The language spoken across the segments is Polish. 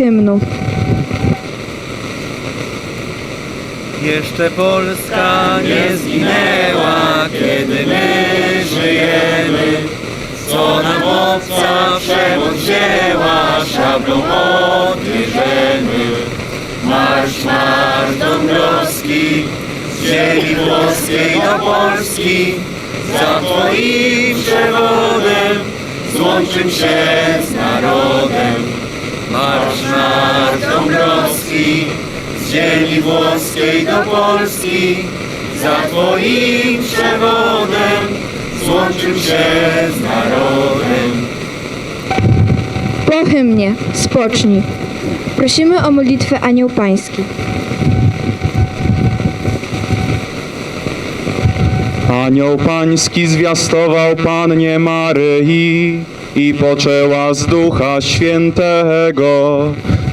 Hymnu. Jeszcze Polska nie zginęła, kiedy my żyjemy. Co nam obca przemoc wzięła, szablą odbierzemy. Marsz, marsz Dąbrowski, z ziemi włoskiej do Polski. Za Twoim przewodem złączym się z narodem. Marsz, marsz Dąbrowski, z ziemi włoskiej do Polski, za Twoim przewodem złączył się z narodem. Po hymnie. Spocznij. Prosimy o modlitwę Anioł Pański. Anioł pański zwiastował Pannie Maryi i poczęła z Ducha Świętego.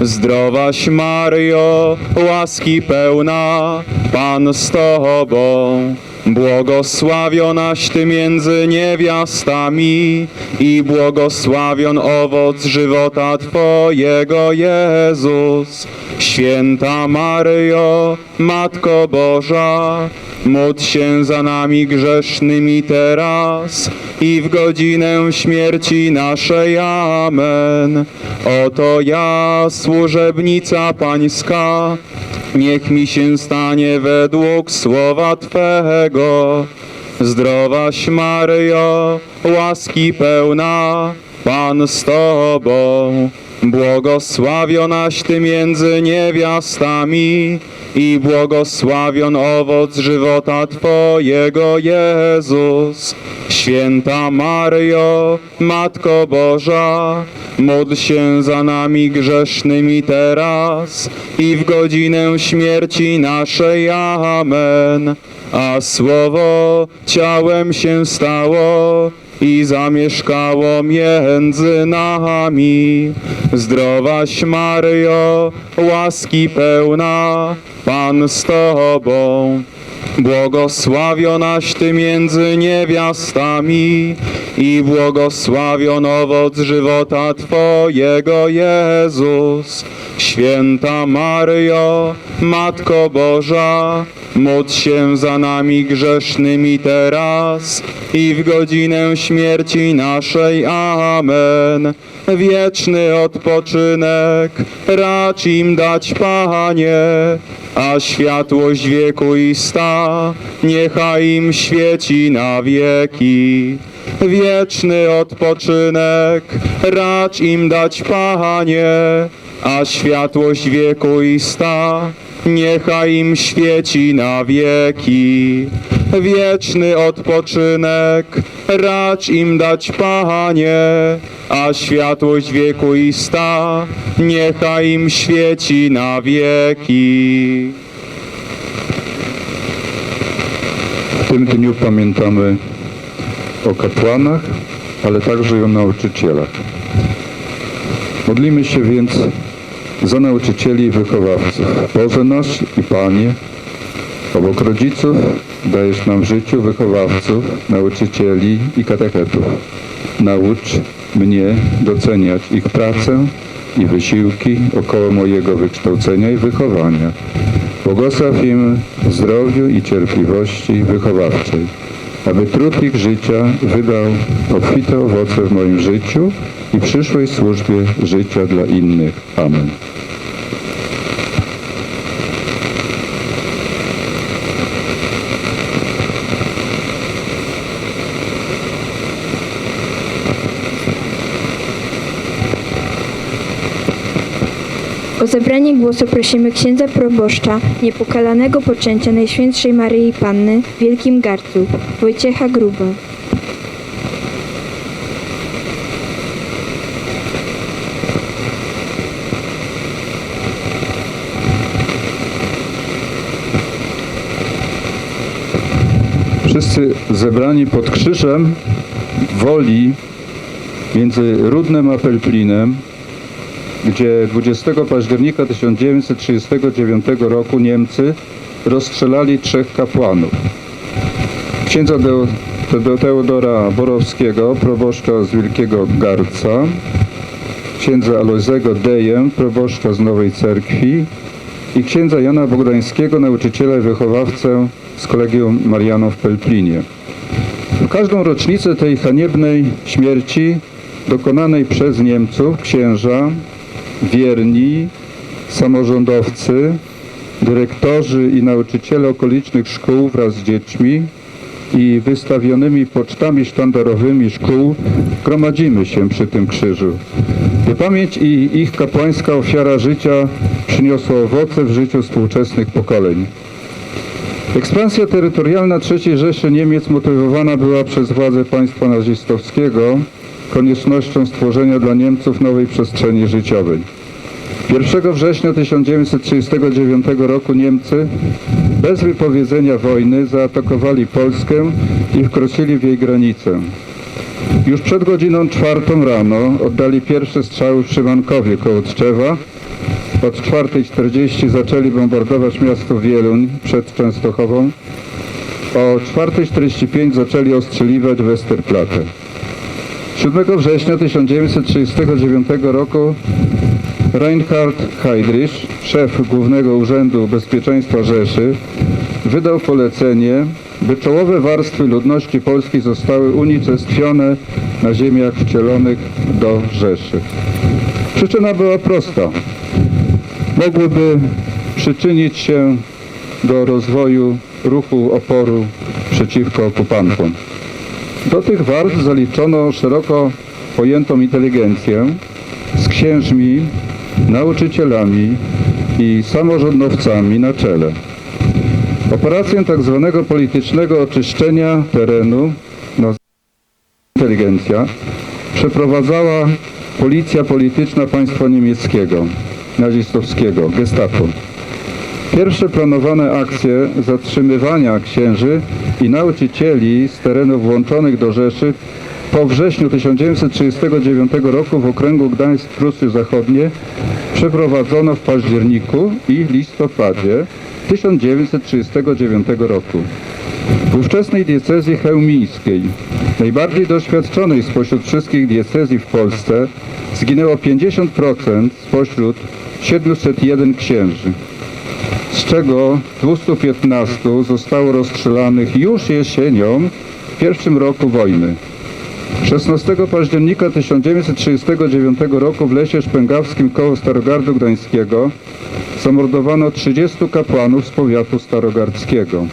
Zdrowaś Maryjo, łaski pełna, Pan z Tobą. Błogosławionaś Ty między niewiastami i błogosławion owoc żywota Twojego Jezus. Święta Maryjo, Matko Boża, Módl się za nami grzesznymi teraz i w godzinę śmierci naszej. Amen. Oto ja, służebnica Pańska, niech mi się stanie według słowa Twego. Zdrowaś Maryjo, łaski pełna, Pan z Tobą. Błogosławionaś Ty między niewiastami i błogosławion owoc żywota Twojego Jezus. Święta Maryjo, Matko Boża, módl się za nami grzesznymi teraz i w godzinę śmierci naszej. Amen. A słowo ciałem się stało i zamieszkało między nami. Zdrowaś Maryjo, łaski pełna, Pan z Tobą. Błogosławionaś Ty między niewiastami i błogosławion owoc żywota Twojego Jezus. Święta Maryjo, Matko Boża, módl się za nami grzesznymi teraz i w godzinę śmierci naszej. Amen. Wieczny odpoczynek racz im dać, Panie, a światłość wieku i sta niechaj im świeci na wieki. Wieczny odpoczynek racz im dać, Panie, a światłość wieku i sta niechaj im świeci na wieki. Wieczny odpoczynek racz im dać, Panie, a światłość wieku i sta niechaj im świeci na wieki. W tym dniu pamiętamy o kapłanach, ale także i o nauczycielach. Modlimy się więc za nauczycieli i wychowawców. Boże nasz i Panie, obok rodziców dajesz nam w życiu wychowawców, nauczycieli i katechetów. Naucz mnie doceniać ich pracę i wysiłki około mojego wykształcenia i wychowania. Błogosław im w zdrowiu i cierpliwości wychowawczej, aby trud ich życia wydał obfite owoce w moim życiu i przyszłej służbie życia dla innych. Amen. O zabranie głosu prosimy księdza proboszcza niepokalanego poczęcia Najświętszej Maryi Panny w Wielkim Garcu, Wojciecha Gruba. Wszyscy zebrani pod krzyżem woli między Rudnem a Pelplinem, gdzie 20 października 1939 roku Niemcy rozstrzelali trzech kapłanów. Księdza Teodora Borowskiego, proboszcza z Wielkiego Garca księdza Alojzego Deję, proboszcza z Nowej Cerkwi i księdza Jana Bogdańskiego, nauczyciela i wychowawcę z Kolegium Marianów w Pelplinie. W każdą rocznicę tej haniebnej śmierci dokonanej przez Niemców księża, wierni, samorządowcy, dyrektorzy i nauczyciele okolicznych szkół wraz z dziećmi i wystawionymi pocztami sztandarowymi szkół gromadzimy się przy tym krzyżu. Pamięć i ich kapłańska ofiara życia przyniosła owoce w życiu współczesnych pokoleń. Ekspansja terytorialna III Rzeszy Niemiec motywowana była przez władze państwa nazistowskiego koniecznością stworzenia dla Niemców nowej przestrzeni życiowej. 1 września 1939 roku Niemcy bez wypowiedzenia wojny zaatakowali Polskę i wkroczyli w jej granicę. Już przed godziną czwartą rano oddali pierwsze strzały w Szymankowie koło Tczewa. Od 4.40 zaczęli bombardować miasto Wieluń przed Częstochową. O 4.45 zaczęli ostrzeliwać Westerplatte. 7 września 1939 roku Reinhard Heydrich, szef Głównego Urzędu Bezpieczeństwa Rzeszy, wydał polecenie, by czołowe warstwy ludności polskiej zostały unicestwione na ziemiach wcielonych do Rzeszy. Przyczyna była prosta. Mogłyby przyczynić się do rozwoju ruchu oporu przeciwko okupantom. Do tych warstw zaliczono szeroko pojętą inteligencję z księżmi, nauczycielami i samorządowcami na czele. Operację tzw. politycznego oczyszczenia terenu na inteligencja przeprowadzała policja polityczna państwa niemieckiego, nazistowskiego, gestapo. Pierwsze planowane akcje zatrzymywania księży i nauczycieli z terenów włączonych do Rzeszy po wrześniu 1939 roku w okręgu Gdańsk-Prusy Zachodnie przeprowadzono w październiku i listopadzie 1939 roku. W ówczesnej diecezji chełmińskiej, najbardziej doświadczonej spośród wszystkich diecezji w Polsce, zginęło 50% spośród 701 księży z czego 215 zostało rozstrzelanych już jesienią w pierwszym roku wojny. 16 października 1939 roku w lesie szpęgawskim koło Starogardu Gdańskiego zamordowano 30 kapłanów z powiatu starogardzkiego.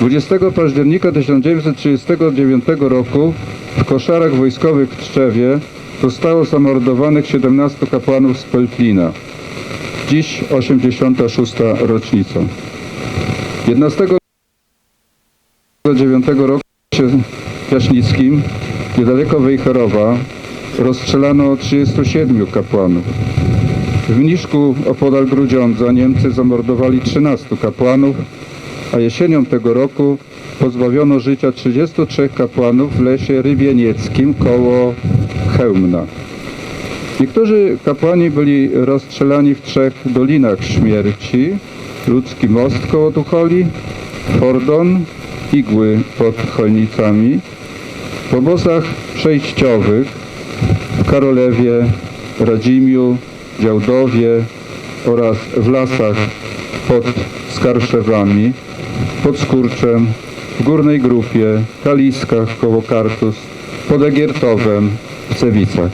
20 października 1939 roku w koszarach wojskowych w Tczewie zostało zamordowanych 17 kapłanów z Pelplina. Dziś 86. rocznica. 11 9 roku lesie Jaśnickim, niedaleko Wejherowa, rozstrzelano 37 kapłanów. W Mniszku opodal Grudziądza Niemcy zamordowali 13 kapłanów, a jesienią tego roku pozbawiono życia 33 kapłanów w lesie Rybienieckim koło Chełmna. Niektórzy kapłani byli rozstrzelani w trzech dolinach śmierci. Ludzki most koło Tucholi, Fordon, Igły pod Chojnicami. W obozach przejściowych w Karolewie, Radzimiu, Działdowie oraz w lasach pod Skarszewami, pod Skurczem, w Górnej Grupie, Kaliskach koło Kartus, pod Egiertowem, w Cewicach.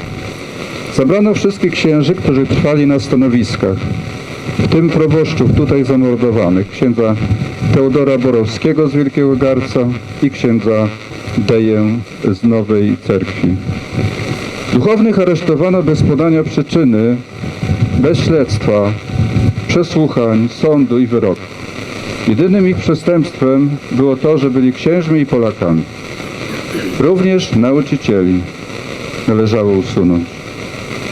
Zabrano wszystkich księży, którzy trwali na stanowiskach, w tym proboszczów tutaj zamordowanych, księdza Teodora Borowskiego z Wielkiego Garca i księdza Deję z Nowej Cerkwi. Duchownych aresztowano bez podania przyczyny, bez śledztwa, przesłuchań, sądu i wyroku. Jedynym ich przestępstwem było to, że byli księżmi i Polakami. Również nauczycieli należało usunąć.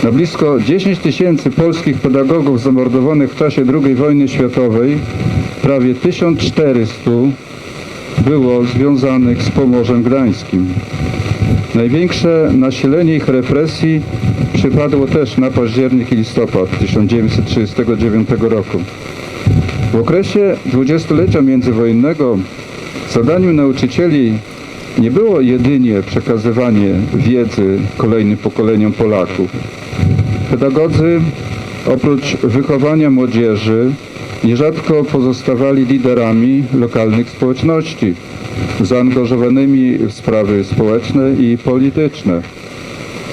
Na blisko 10 tysięcy polskich pedagogów zamordowanych w czasie II wojny światowej prawie 1400 było związanych z Pomorzem Gdańskim. Największe nasilenie ich represji przypadło też na październik i listopad 1939 roku. W okresie dwudziestolecia międzywojennego zadaniem nauczycieli nie było jedynie przekazywanie wiedzy kolejnym pokoleniom Polaków, Pedagodzy oprócz wychowania młodzieży nierzadko pozostawali liderami lokalnych społeczności, zaangażowanymi w sprawy społeczne i polityczne.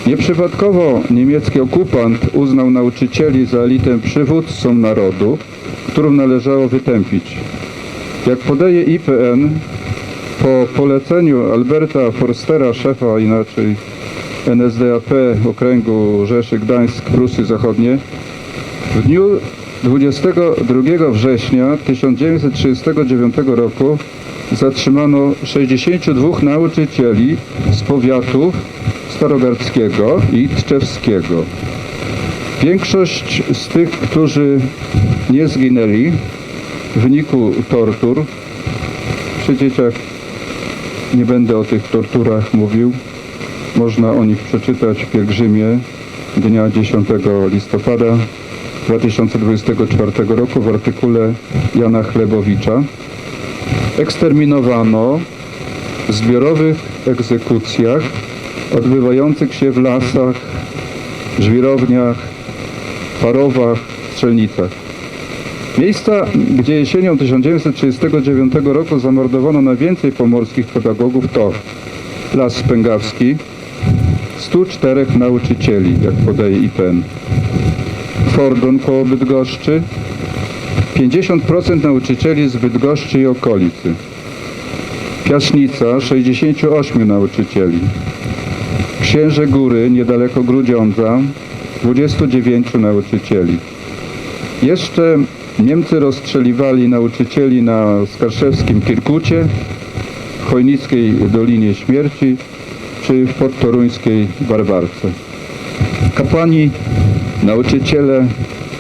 Nieprzypadkowo niemiecki okupant uznał nauczycieli za elitę przywódcą narodu, którą należało wytępić. Jak podaje IPN, po poleceniu Alberta Forstera, szefa inaczej NSDAP okręgu Rzeszy Gdańsk, Prusy Zachodnie, w dniu 22 września 1939 roku zatrzymano 62 nauczycieli z powiatów starogardzkiego i tczewskiego. Większość z tych, którzy nie zginęli w wyniku tortur, przy dzieciach nie będę o tych torturach mówił, można o nich przeczytać w Pielgrzymie dnia 10 listopada 2024 roku w artykule Jana Chlebowicza. Eksterminowano w zbiorowych egzekucjach odbywających się w lasach, żwirowniach, parowach, strzelnicach. Miejsca, gdzie jesienią 1939 roku zamordowano najwięcej pomorskich pedagogów to Las Spęgawski, 104 nauczycieli, jak podaje IPN, Fordon koło Bydgoszczy, 50% nauczycieli z Bydgoszczy i okolicy, Piaśnica, 68 nauczycieli, Księże Góry, niedaleko Grudziądza, 29 nauczycieli. Jeszcze Niemcy rozstrzeliwali nauczycieli na Skarszewskim Kirkucie, w Chojnickiej Dolinie Śmierci czy w podtoruńskiej Barbarce. Kapłani, nauczyciele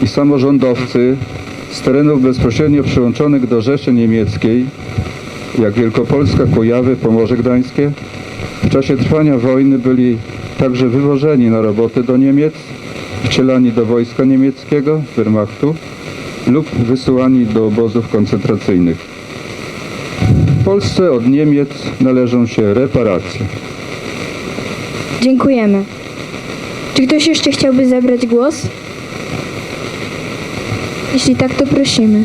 i samorządowcy z terenów bezpośrednio przyłączonych do Rzeszy Niemieckiej, jak Wielkopolska, Kujawy, Pomorze Gdańskie, w czasie trwania wojny byli także wywożeni na roboty do Niemiec, wcielani do wojska niemieckiego, Wehrmachtu, lub wysyłani do obozów koncentracyjnych. W Polsce od Niemiec należą się reparacje. Dziękujemy. Czy ktoś jeszcze chciałby zabrać głos? Jeśli tak, to prosimy.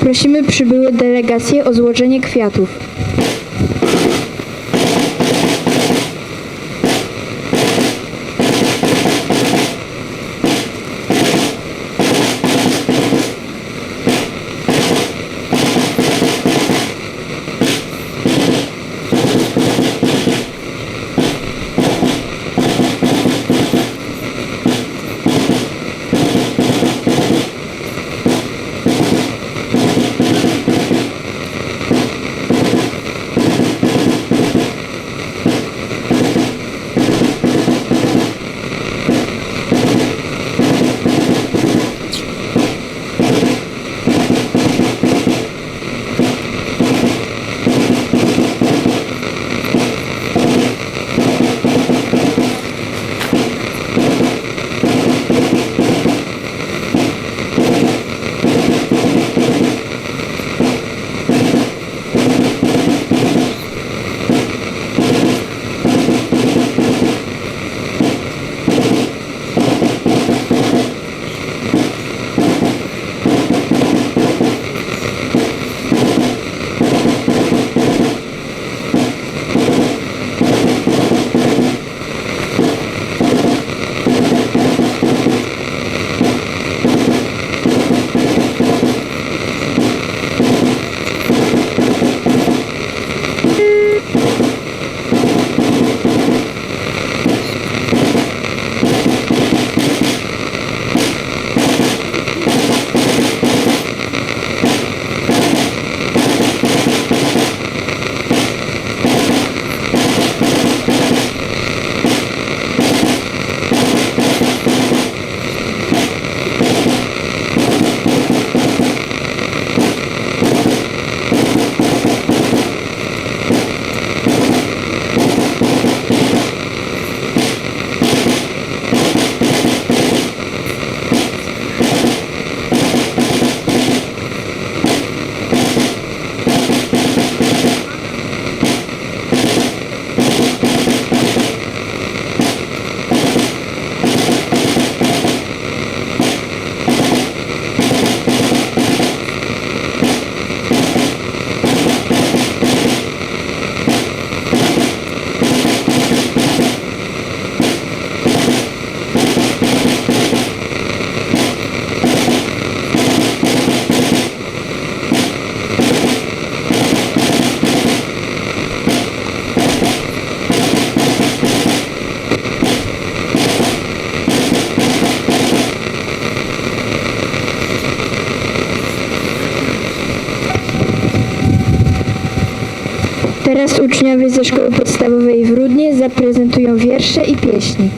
Prosimy przybyłe delegacje o złożenie kwiatów. Uczniowie ze szkoły podstawowej w Rudnie zaprezentują wiersze i pieśni.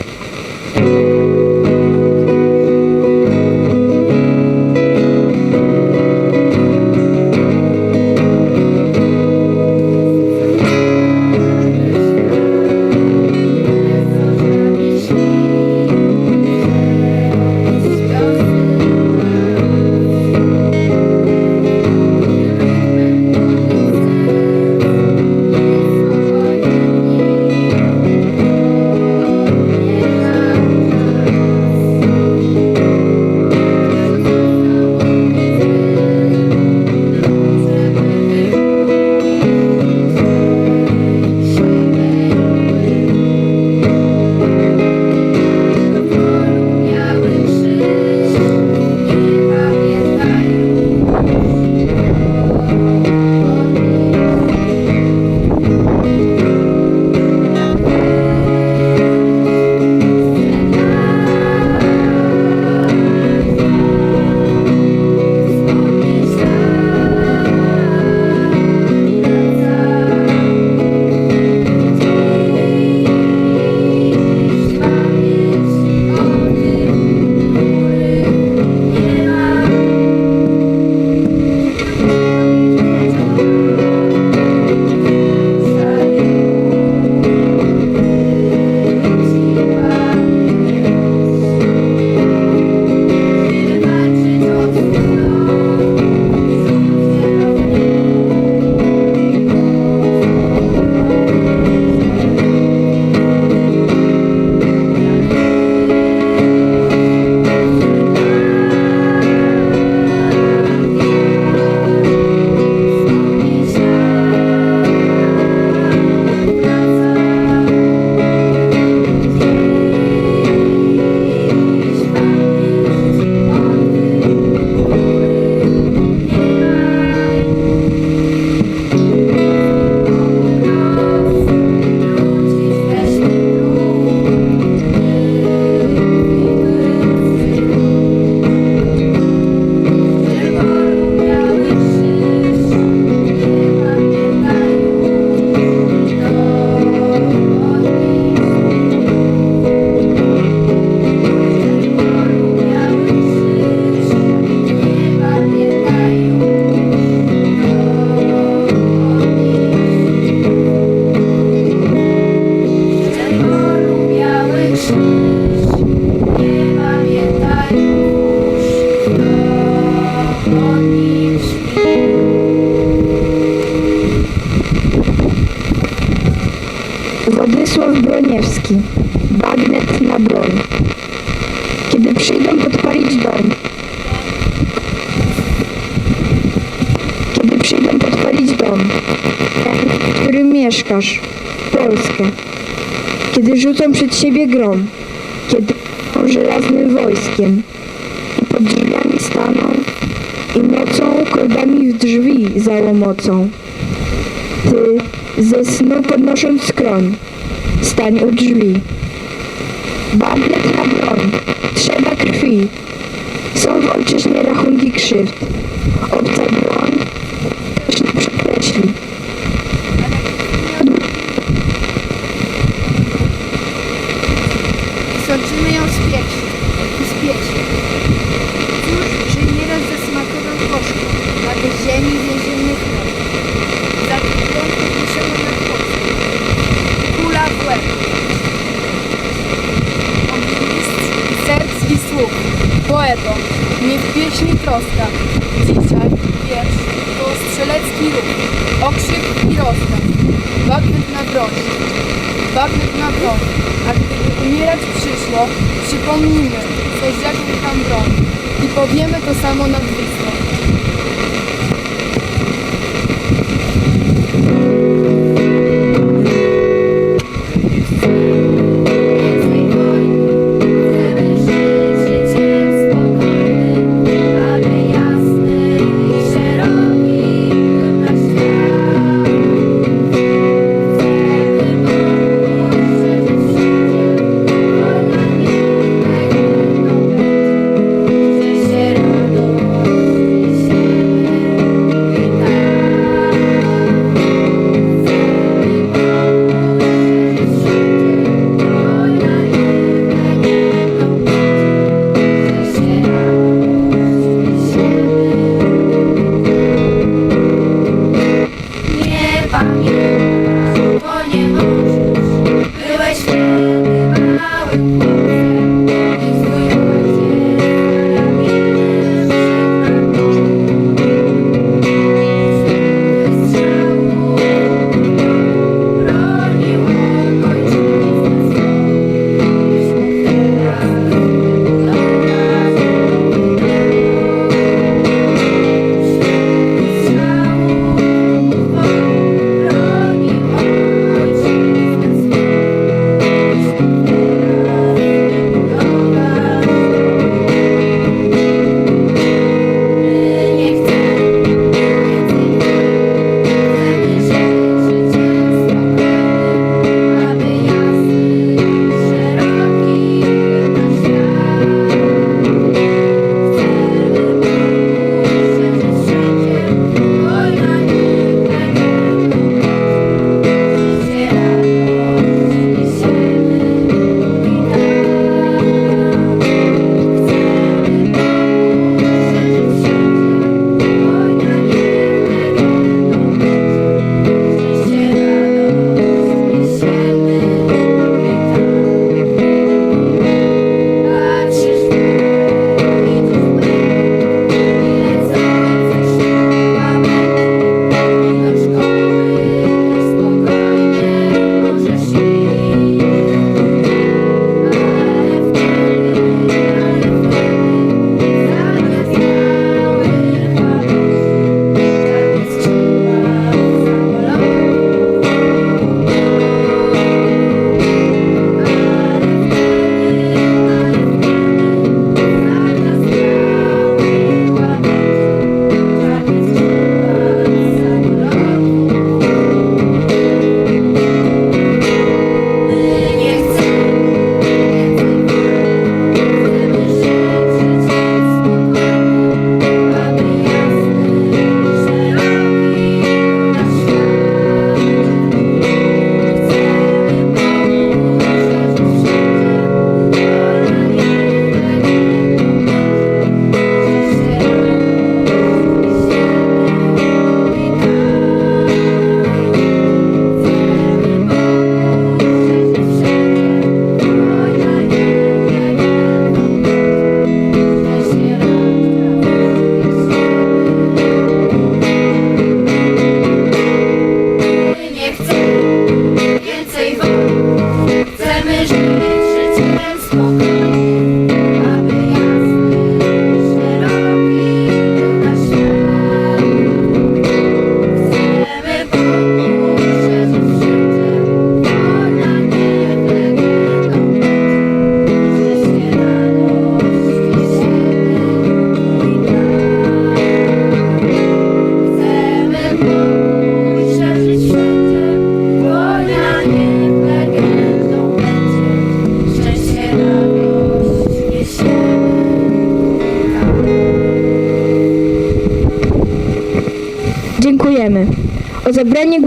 Dom. Kiedy przyjdą podpalić dom. W którym mieszkasz. Polskę. Kiedy rzucą przed siebie grom. Kiedy żelaznym wojskiem. I pod drzwiami staną. I nocą koldami w drzwi załomocą. Ty ze snu podnosząc skroń, stań u drzwi na broń, trzeba krwi. Są w ojczyźnie rachunki krzywd. Obca broń też nie przekreśli. Sączymy ją z pieczy i z pieczy. Cóż, że nieraz zasmakową koszką, a do ziemi więzienny chleb. Za piątkę piszemy na chłopcu. Kula w łeb. Ognimistrz serc i słów. Poeto, nie w pieśni troska. Dzisiaj wiersz to strzelecki ruch. Okrzyk i rozkaz. Bagnet na broń. Bagnet na broń. A gdyby umierać przyszło, przypomnijmy, co rzekł tam broń. I powiemy to samo nad Wisłą.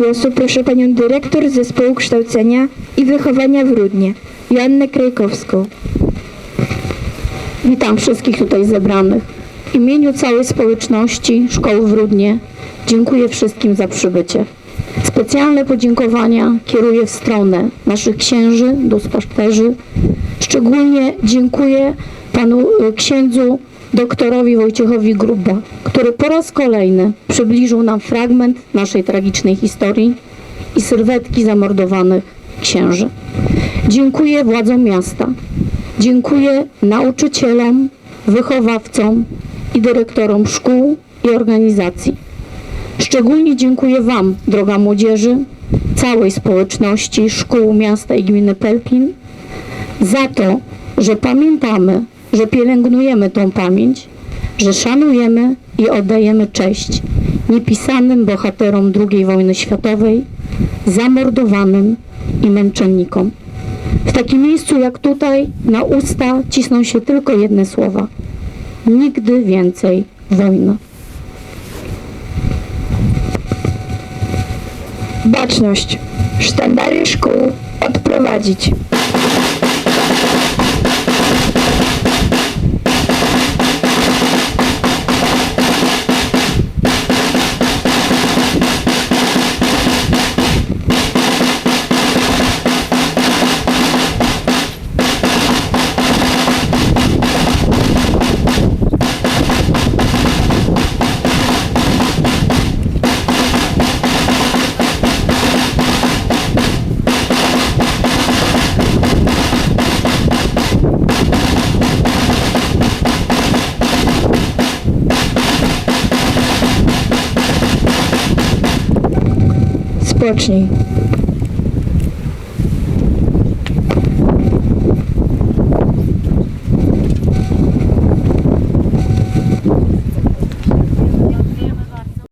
Głosu proszę panią dyrektor Zespołu Kształcenia i Wychowania w Rudnie, Joannę Krajkowską. Witam wszystkich tutaj zebranych. W imieniu całej społeczności Szkoły w Rudnie dziękuję wszystkim za przybycie. Specjalne podziękowania kieruję w stronę naszych księży, duszpasterzy. Szczególnie dziękuję panu y, księdzu doktorowi Wojciechowi Gruba, który po raz kolejny przybliżył nam fragment naszej tragicznej historii i sylwetki zamordowanych księży. Dziękuję władzom miasta. Dziękuję nauczycielom, wychowawcom i dyrektorom szkół i organizacji. Szczególnie dziękuję Wam, droga młodzieży, całej społeczności szkół miasta i gminy Pelplin, za to, że pamiętamy, że pielęgnujemy tą pamięć, że szanujemy i oddajemy cześć niepisanym bohaterom II wojny światowej, zamordowanym i męczennikom. W takim miejscu jak tutaj na usta cisną się tylko jedne słowa. Nigdy więcej wojny. Baczność. Sztandary szkół odprowadzić. Wdzięczni.